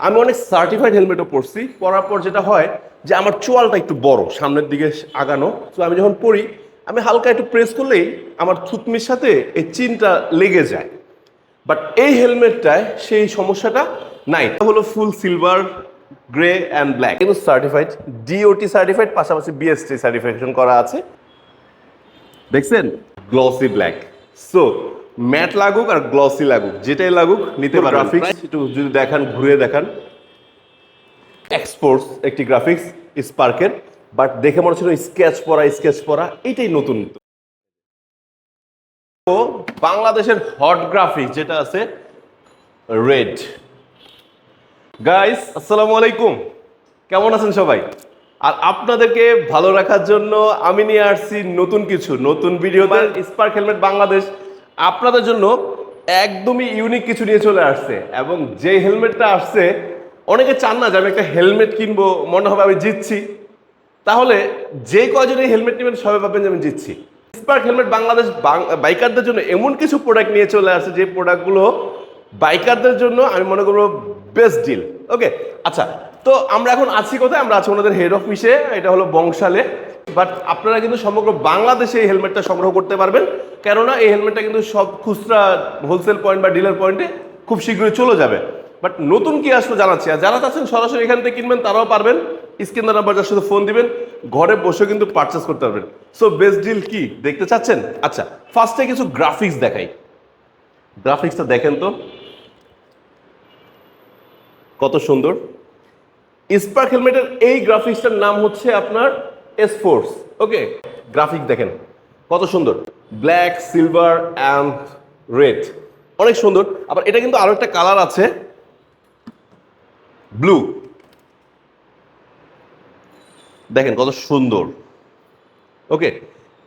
আমি অনেক সার্টিফাইড হেলমেটও পরছি। পরার পর যেটা হয় যে আমার চোয়ালটা একটু বড়, সামনের দিকে আগানো। তো আমি যখন পরি, আমি হালকা একটু প্রেস করলেই আমার থুতমির সাথে এই চিনটা লেগে যায়। বাট এই হেলমেটটায় সেই সমস্যাটা নাই। হলো full silver grey and black কিন্তু সার্টিফাইড ডিওটি সার্টিফাইড পাশাপাশি বিএসটি সার্টিফিকেশন করা আছে। দেখছেন? গ্লসি ব্ল্যাক সো ম্যাট লাগুক আর গ্লসি লাগুক যেটাই লাগুক নিতে পারবেন গ্রাফিক্স একটু যদি দেখান ঘুরে দেখান। এক্সপোর্টস একটি গ্রাফিক্স স্পার্কের বাট দেখে মনে হচ্ছিল স্কেচ পরা স্কেচ পরা এটাই নতুন। তো বাংলাদেশের হট গ্রাফিক্স যেটা আছে রেড গাইস আসসালামু আলাইকুম। কেমন আছেন সবাই? আর আপনাদেরকে ভালো রাখার জন্য আমি নিয়ে আসছি নতুন কিছু নতুন ভিডিও স্পার্ক হেলমেট বাংলাদেশ আপনাদের জন্য একদমই ইউনিক কিছু নিয়ে চলে আসছে এবং যে হেলমেটটা আসছে, অনেকে চান না যে আমি একটা হেলমেট কিনবো, মনে হবে আমি জিতছি। তাহলে যে কয়জন এই হেলমেট নেবেন সবাই ভাববেন যে আমি জিতছি। স্পার্ক হেলমেট বাংলাদেশ বাইকারদের জন্য এমন কিছু প্রোডাক্ট নিয়ে চলে আসছে, যে প্রোডাক্টগুলো বাইকারদের জন্য আমি মনে করব বেস্ট ডিল ওকে আচ্ছা তো আমরা এখন আছি কোথায়? আমরা আছি ওনাদের হেড অফিসে এটা হলো বংশালে। বাট আপনারা কিন্তু সমগ্র বাংলাদেশে এই হেলমেটটা সংগ্রহ করতে পারবেন। কেননা এই হেলমেটটা কিন্তু সব খুচরা হোলসেল পয়েন্ট বা ডিলার পয়েন্টে খুব শীঘ্রই চলে যাবে। বাট নতুন কি আসলো জানাচ্ছি। আর যারা চাচ্ছেন সরাসরি এখান থেকে কিনবেন, তারাও পারবেন। স্ক্রিন নাম্বার যার সাথে ফোন দিবেন, ঘরে বসে কিন্তু পারচেস করতে পারবেন। সো বেস্ট ডিল কি? দেখতে চাচ্ছেন? আচ্ছা ফার্স্টে কিছু গ্রাফিক্স দেখাই। গ্রাফিক্সটা দেখেন তো। কত সুন্দর। স্পার্ক হেলমেটের এই গ্রাফিক্সটার নাম হচ্ছে আপনার এস ফোর্স ওকে গ্রাফিক দেখেন। কত সুন্দর। ব্ল্যাক সিলভার অ্যান্ড রেড অনেক সুন্দর। আবার এটা কিন্তু আরও একটা কালার আছে। ব্লু দেখেন কত সুন্দর। ওকে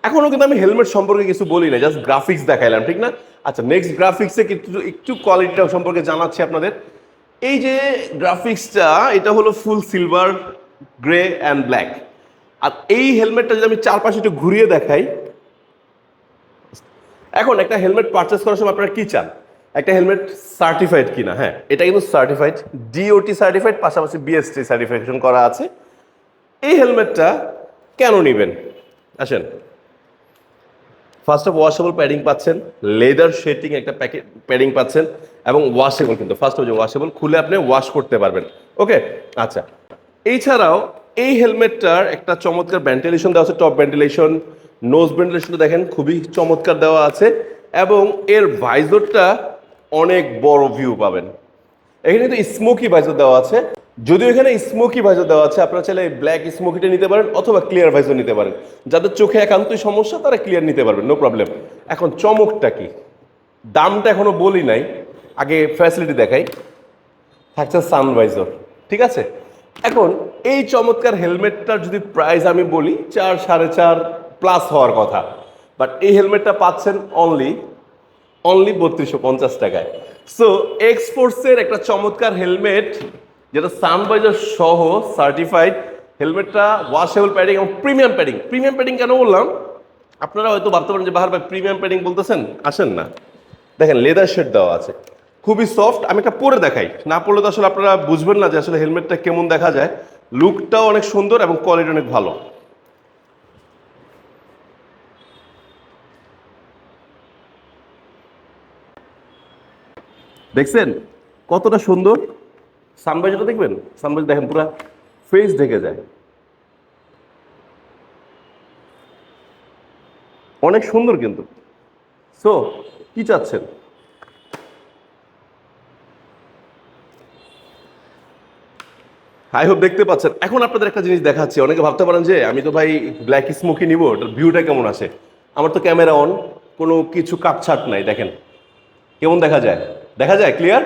এখনও কিন্তু আমি হেলমেট সম্পর্কে কিছু বলি না জাস্ট গ্রাফিক্স দেখাইলাম, ঠিক না? আচ্ছা নেক্সট গ্রাফিক্সে কিন্তু একটু কোয়ালিটিটা সম্পর্কে জানাচ্ছি আপনাদের। এই যে গ্রাফিক্সটা এটা হলো full silver grey and black আর এই হেলমেটটা যদি আমি চারপাশে একটু ঘুরিয়ে দেখাই এখন একটা হেলমেট পারচেস করার সময় আপনারা কি চান? একটা হেলমেট সার্টিফাইড কিনা? হ্যাঁ এটা কিন্তু সার্টিফাইড ডিওটি সার্টিফাইড পাশাপাশি বিএসটি সার্টিফিকেশন করা আছে। এই হেলমেটটা কেন নেবেন? আসেন। ফার্স্ট অফ ওয়াশেবল প্যাডিং পাচ্ছেন লেদার শেটিং একটা প্যাকেট প্যাডিং পাচ্ছেন, এবং ওয়াশেবল কিন্তু। ফার্স্ট হচ্ছে ওয়াশেবল খুলে আপনি ওয়াশ করতে পারবেন। ওকে আচ্ছা। এছাড়াও এই হেলমেটটার একটা চমৎকার ভেন্টিলেশন দেওয়া আছে টপ ভেন্টিলেশন নোজ ভেন্টিলেশনটা দেখেন, খুবই চমৎকার দেওয়া আছে এবং এর ভাইজরটা অনেক বড় ভিউ পাবেন। এখানে কিন্তু স্মোকি ভাইজর দেওয়া আছে। যদিও এখানে স্মোকি ভাইজর দেওয়া আছে, আপনারা চাইলে ব্ল্যাক স্মোকিটা নিতে পারেন অথবা ক্লিয়ার ভাইজর নিতে পারেন। যাদের চোখে একান্তই সমস্যা, তারা ক্লিয়ার নিতে পারবেন নো প্রবলেম এখন চমকটা কি? দামটা এখনও বলি নাই, আগে ফ্যাসিলিটি দেখাই। থাকছে সানভাইজর ঠিক আছে? এখন এই চমৎকার হেলমেটটার যদি প্রাইস আমি বলি, চার সাড়ে চার প্লাস হওয়ার কথা। বাট এই হেলমেটটা পাচ্ছেন অনলি অনলি বত্রিশশো পঞ্চাশ টাকায়। সো এক্সপোর্টসের একটা চমৎকার হেলমেট যেটা সানভাইজার সহ সার্টিফাইড হেলমেটটা ওয়াশেবল প্যাডিং এবং প্রিমিয়াম প্যাডিং প্রিমিয়াম প্যাডিং কেন বললাম? আপনারা হয়তো ভাবতে পারেন যে, বাহার ভাই প্রিমিয়াম প্যাডিং বলতেছেন? আসেন না। দেখেন লেদার শেড দেওয়া আছে। খুবই সফট আমি একটা পরে দেখাই। না পড়লে তো আসলে আপনারা বুঝবেন না যে আসলে হেলমেটটা কেমন দেখা যায়। লুকটাও অনেক সুন্দর এবং কোয়ালিটি অনেক ভালো। দেখছেন? কতটা সুন্দর। সানবাইজটা দেখবেন? সানবাইজ দেখেন পুরো ফেস ঢেকে যায়। অনেক সুন্দর কিন্তু। সো কি চাচ্ছেন? আই হোপ দেখতে পাচ্ছেন। এখন আপনাদের একটা জিনিস দেখাচ্ছি। অনেকে ভাবতে পারেন যে, আমি তো ভাই ব্ল্যাক স্মোকি নিব, ওটার ভিউটা কেমন আছে আমার তো ক্যামেরা অন কোনো কিছু কাটছাট নাই, দেখেন। কেমন দেখা যায়? দেখা যায় ক্লিয়ার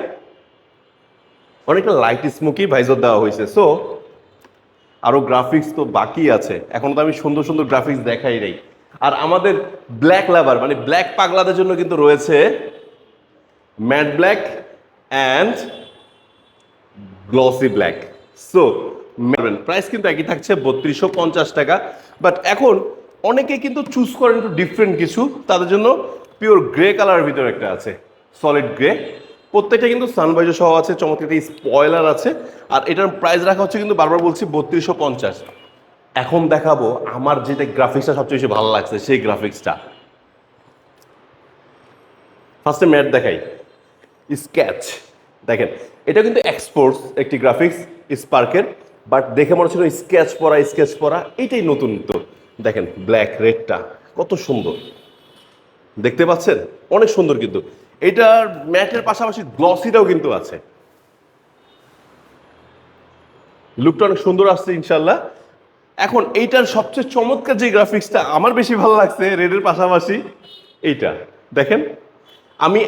অনেকটা লাইট স্মোকি ভাইজর দেওয়া হয়েছে। সো আরও গ্রাফিক্স তো বাকি আছে। এখন তো আমি সুন্দর সুন্দর গ্রাফিক্স দেখাই নেই। আর আমাদের ব্ল্যাক লাভার মানে ব্ল্যাক পাগলাদের জন্য কিন্তু রয়েছে matte black and glossy black so price কিন্তু একই থাকছে বত্রিশশো পঞ্চাশ টাকা। বাট এখন অনেকে কিন্তু চুজ করেন একটু ডিফারেন্ট কিছু। তাদের জন্য পিওর গ্রে কালারের ভিতরে একটা আছে। সলিড গ্রে প্রত্যেকটা কিন্তু সানভাইজার সহ আছে, চমৎকার স্পয়লার আছে। আর এটার প্রাইস রাখা হচ্ছে কিন্তু বারবার বলছি বত্রিশশো পঞ্চাশ। এখন দেখাবো আমার যেটা গ্রাফিক্সটা সবচেয়ে বেশি ভালো লাগছে, সেই গ্রাফিক্সটা ফার্স্টে ম্যাট দেখাই। স্কেচ দেখেন, এটা কিন্তু এক্সপোর্টস একটি গ্রাফিক্স স্পার্কের বাট দেখে মনে হচ্ছিল স্কেচ পরা স্কেচ পরা, এটাই নতুন তো। দেখেন ব্ল্যাক রেডটা কত সুন্দর। দেখতে পাচ্ছেন? অনেক সুন্দর কিন্তু। এটার ম্যাটের পাশাপাশি গ্লসিটাও কিন্তু আছে। লুকটা অনেক সুন্দর আসছে, ইনশাল্লাহ। এখন এইটার সবচেয়ে চমৎকার যে গ্রাফিক্সটা আমার বেশি ভালো লাগছে রেডের পাশাপাশি, এইটা। দেখেন, আমি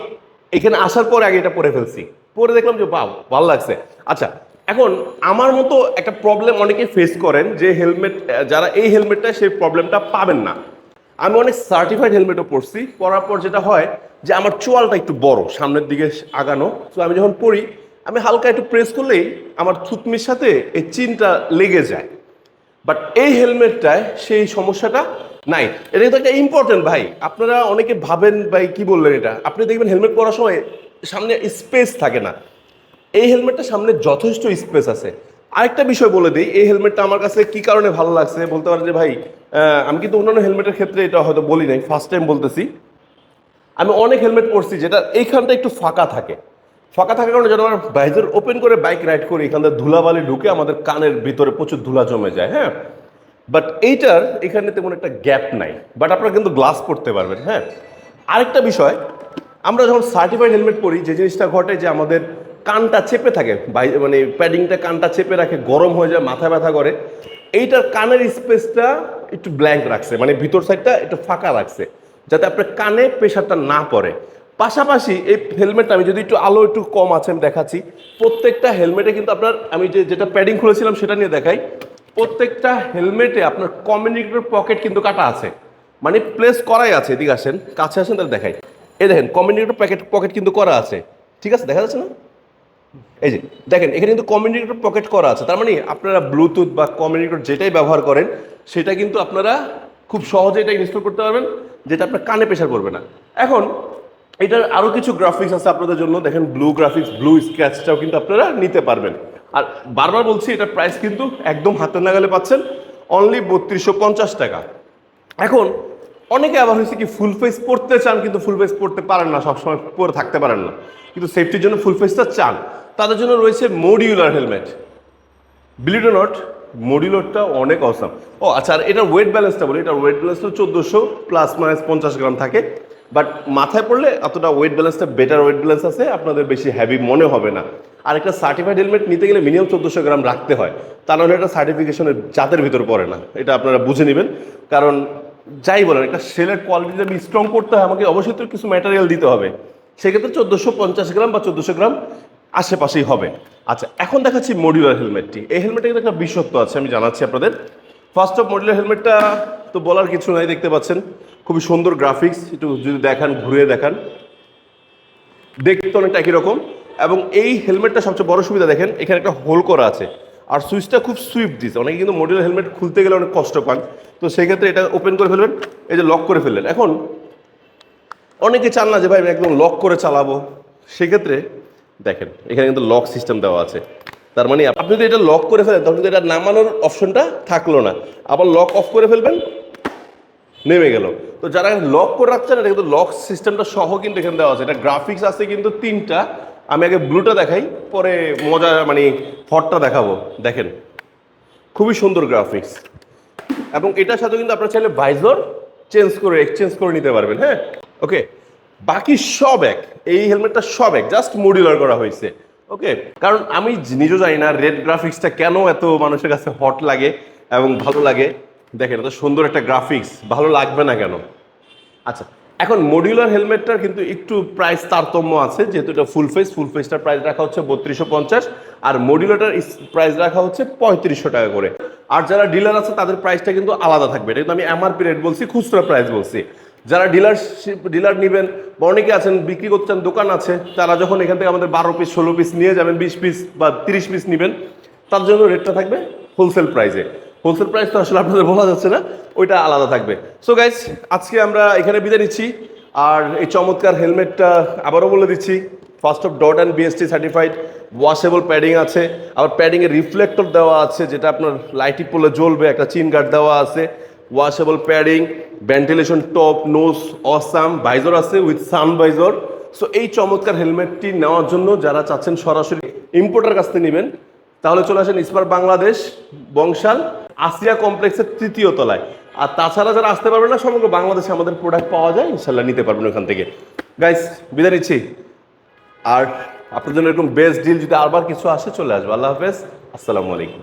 এখানে আসার পর আগে এটা পরে ফেলছি। পরে দেখলাম যে, বাহ, ভালো লাগছে। আচ্ছা এখন আমার মতো একটা প্রবলেম অনেকে ফেস করেন যে হেলমেট যারা এই হেলমেটটা সেই প্রবলেমটা পাবেন না। আমি অনেক সার্টিফাইড হেলমেটও পরছি। পরার পর যেটা হয় যে আমার চোয়ালটা একটু বড়, সামনের দিকে আগানো। তো আমি যখন পরি, আমি হালকা একটু প্রেস করলেই আমার থুতমির সাথে এই চিনটা লেগে যায়। বাট এই হেলমেটটায় সেই সমস্যাটা নাই। এটা কিন্তু একটা ইম্পর্টেন্ট ভাই। আপনারা অনেকে ভাবেন ভাই কি বললেন এটা? আপনি দেখবেন হেলমেট পরার সময় সামনে স্পেস থাকে না। এই হেলমেটটা সামনে যথেষ্ট স্পেস আছে। আরেকটা বিষয় বলে দিই, এই হেলমেটটা আমার কাছে কি কারণে ভালো লাগছে? বলতে পারেন যে ভাই আমি কিন্তু অন্যান্য হেলমেটের ক্ষেত্রে এটা হয়তো বলি নাই ফার্স্ট টাইম বলতেছি। আমি অনেক হেলমেট পরছি যেটা এইখানটা একটু ফাঁকা থাকে। ফাঁকা থাকার কারণে যখন আমরা বাইজার ওপেন করে বাইক রাইড করি, এখান থেকে ধুলাবালি ঢুকে আমাদের কানের ভিতরে প্রচুর ধুলা জমে যায় হ্যাঁ? বাট এইটার এখানে তেমন একটা গ্যাপ নাই। বাট আপনারা কিন্তু গ্লাস পরতে পারবেন হ্যাঁ? আরেকটা বিষয়, আমরা যখন সার্টিফাইড হেলমেট পরি, যে জিনিসটা ঘটে যে আমাদের কানটা চেপে থাকে মানে প্যাডিংটা কানটা চেপে রাখে, গরম হয়ে যায়, মাথা ব্যথা করে এইটার কানের স্পেসটা একটু ব্ল্যাঙ্ক রাখছে মানে ভিতর সাইডটা একটু ফাঁকা রাখছে, যাতে আপনার কানে প্রেশারটা না পড়ে। পাশাপাশি এই হেলমেটটা আমি যদি একটু আলো একটু কম আছে, আমি দেখাচ্ছি। প্রত্যেকটা হেলমেটে কিন্তু আপনার, আমি যে, যেটা প্যাডিং খুলেছিলাম সেটা নিয়ে দেখাই। প্রত্যেকটা হেলমেটে আপনার কমিউনিকেটর পকেট কিন্তু কাটা আছে। মানে প্লেস করাই আছে, এদিকে আসেন, কাছে আসেন, তাহলে দেখাই। এই দেখেন কমিউনিকেটর প্যাকেট পকেট কিন্তু করা আছে। ঠিক আছে, দেখা যাচ্ছে না? এই যে, দেখেন, এখানে কিন্তু কমিউনিকেটর পকেট করা আছে। তার মানে আপনারা ব্লুটুথ বা কমিউনিকেটর যেটাই ব্যবহার করেন, সেটা কিন্তু আপনারা খুব সহজে এটা ইনস্টল করতে পারবেন, যেটা আপনার কানে প্রেশার করবে না। এখন, এটার আরও কিছু গ্রাফিক্স আছে আপনাদের জন্য। দেখেন ব্লু গ্রাফিক্স ব্লু স্ক্যাচটাও কিন্তু আপনারা নিতে পারবেন। আর বারবার বলছি, এটার প্রাইস কিন্তু একদম হাতের নাগালে পাচ্ছেন। অনলি বত্রিশশো পঞ্চাশ টাকা। এখন অনেকে আবার হয়েছে কি ফুল ফেস পড়তে চান, কিন্তু ফুল ফেস পড়তে পারেন না, সবসময় পরে থাকতে পারেন না। কিন্তু সেফটির জন্য ফুল ফেসটা চান। তাদের জন্য রয়েছে মডিউলার হেলমেট বিলিড নট মডিউলারটা অনেক অসাম ও আচ্ছা আর এটার ওয়েট ব্যালেন্সটা বলি। এটার ওয়েট ব্যালেন্সটা চোদ্দোশো প্লাস মাইনাস পঞ্চাশ গ্রাম থাকে। বাট মাথায় পড়লে এতটা ওয়েট ব্যালেন্সটা বেটার ওয়েট ব্যালেন্স আছে, আপনাদের বেশি হ্যাভি মনে হবে না। আর একটা সার্টিফাইড হেলমেট নিতে গেলে মিনিমাম চোদ্দোশো গ্রাম রাখতে হয়। তা নাহলে এটা সার্টিফিকেশনের জাতের ভিতর পড়ে না। এটা আপনারা বুঝে নেবেন। কারণ যাই বলেন, একটা সেলের কোয়ালিটি যদি স্ট্রং করতে হয়, আমাকে অবশ্যই তো কিছু ম্যাটেরিয়াল দিতে হবে। সেক্ষেত্রে চোদ্দোশো পঞ্চাশ গ্রাম বা চোদ্দোশো গ্রাম আশেপাশেই হবে। আচ্ছা এখন দেখাচ্ছি মডিউলার হেলমেটটি এই হেলমেটে কিন্তু একটা বিশেষত্ব আছে, আমি জানাচ্ছি আপনাদের। ফার্স্ট অফ মডিউলার হেলমেটটা তো বলার কিছু নাই, দেখতে পাচ্ছেন। খুবই সুন্দর গ্রাফিক্স একটু যদি দেখান ঘুরে দেখান। দেখতে অনেকটা একই রকম। এবং এই হেলমেটটা সবচেয়ে বড় সুবিধা দেখেন, এখানে একটা হোল করা আছে। আর সুইচটা খুব সুইফট দিচ্ছে অনেকে কিন্তু মডিউলার হেলমেট খুলতে গেলে অনেক কষ্ট পান। তো সেক্ষেত্রে এটা ওপেন করে ফেলবেন, এই যে লক করে ফেললেন। এখন, অনেকে চান না যে, ভাই, আমি একদম লক করে চালাবো। সেক্ষেত্রে দেখেন, এখানে কিন্তু লক সিস্টেম দেওয়া আছে। তার মানে আপনি যদি এটা লক করে ফেলেন, তখন কিন্তু এটা নামানোর অপশনটা থাকল না। আবার লক অফ করে ফেলবেন, নেমে গেল। তো যারা লক করে রাখছেন, এটা কিন্তু লক সিস্টেমটা সহ কিন্তু এখানে দেওয়া আছে। এটা গ্রাফিক্স আছে কিন্তু তিনটা। আমি আগে ব্লুটা দেখাই, পরে মজা মানে হটটা দেখাবো। দেখেন, খুবই সুন্দর গ্রাফিক্স এবং এটার সাথে কিন্তু আপনার চাইলে ভাইজর চেঞ্জ করে এক্সচেঞ্জ করে নিতে পারবেন হ্যাঁ? ওকে বাকি সব এক, এই হেলমেটটা সব এক জাস্ট মডিউলার করা হয়েছে। ওকে কারণ আমি নিজেও জানি না রেড গ্রাফিক্সটা কেন এত মানুষের কাছে হট লাগে এবং ভালো লাগে। দেখেন, এত সুন্দর একটা গ্রাফিক্স ভালো লাগবে না কেন? আচ্ছা এখন মডিউলার হেলমেটটার কিন্তু একটু প্রাইস তারতম্য আছে, যেহেতু এটা ফুল ফেস ফুল ফেসটার প্রাইস রাখা হচ্ছে বত্রিশশো পঞ্চাশ, আর মডিউলারটার প্রাইস রাখা হচ্ছে পঁয়ত্রিশশো টাকা করে। আর যারা ডিলার আছে, তাদের প্রাইসটা কিন্তু আলাদা থাকবে। এটা কিন্তু আমি এমআরপি রেট বলছি, খুচরা প্রাইস বলছি। যারা ডিলারশিপ ডিলার নেবেন বা অনেকে আছেন, বিক্রি করছেন দোকান আছে, তারা যখন এখান থেকে আমাদের বারো পিস ষোলো পিস নিয়ে যাবেন, বিশ পিস বা তিরিশ পিস নেবেন, তার জন্য রেটটা থাকবে হোলসেল প্রাইসে হোলসেল প্রাইস তো আসলে আপনাদের বলা যাচ্ছে না, ওইটা আলাদা থাকবে। সো গাইজ আজকে আমরা এখানে বিদায় নিচ্ছি, আর এই চমৎকার হেলমেটটা আবারও বলে দিচ্ছি first of DOT and BST certified washable padding আছে, আবার প্যাডিংয়ে রিফ্লেক্টর দেওয়া আছে, যেটা আপনার লাইটি পোলে জ্বলবে, একটা চিন গার্ড দেওয়া আছে washable padding ventilation top nose awesome visor আছে উইথ সান ভাইজর সো এই চমৎকার হেলমেটটি নেওয়ার জন্য যারা চাচ্ছেন সরাসরি ইম্পোর্টার কাছ থেকে নেবেন, তাহলে চলে আসেন ইস্পার বাংলাদেশ, বংশাল আসিয়া কমপ্লেক্সের তৃতীয় তলায়। আর তাছাড়া যারা আসতে পারবে না, সমগ্র বাংলাদেশে আমাদের প্রোডাক্ট পাওয়া যায় ইনশাল্লাহ নিতে পারবেন ওখান থেকে। গাইস বিদায় নিচ্ছি। আর আপনার জন্য এরকম বেস্ট ডিল যদি আরবার কিছু আসে, চলে আসবে। আল্লাহ হাফেজ। আসসালামু আলাইকুম।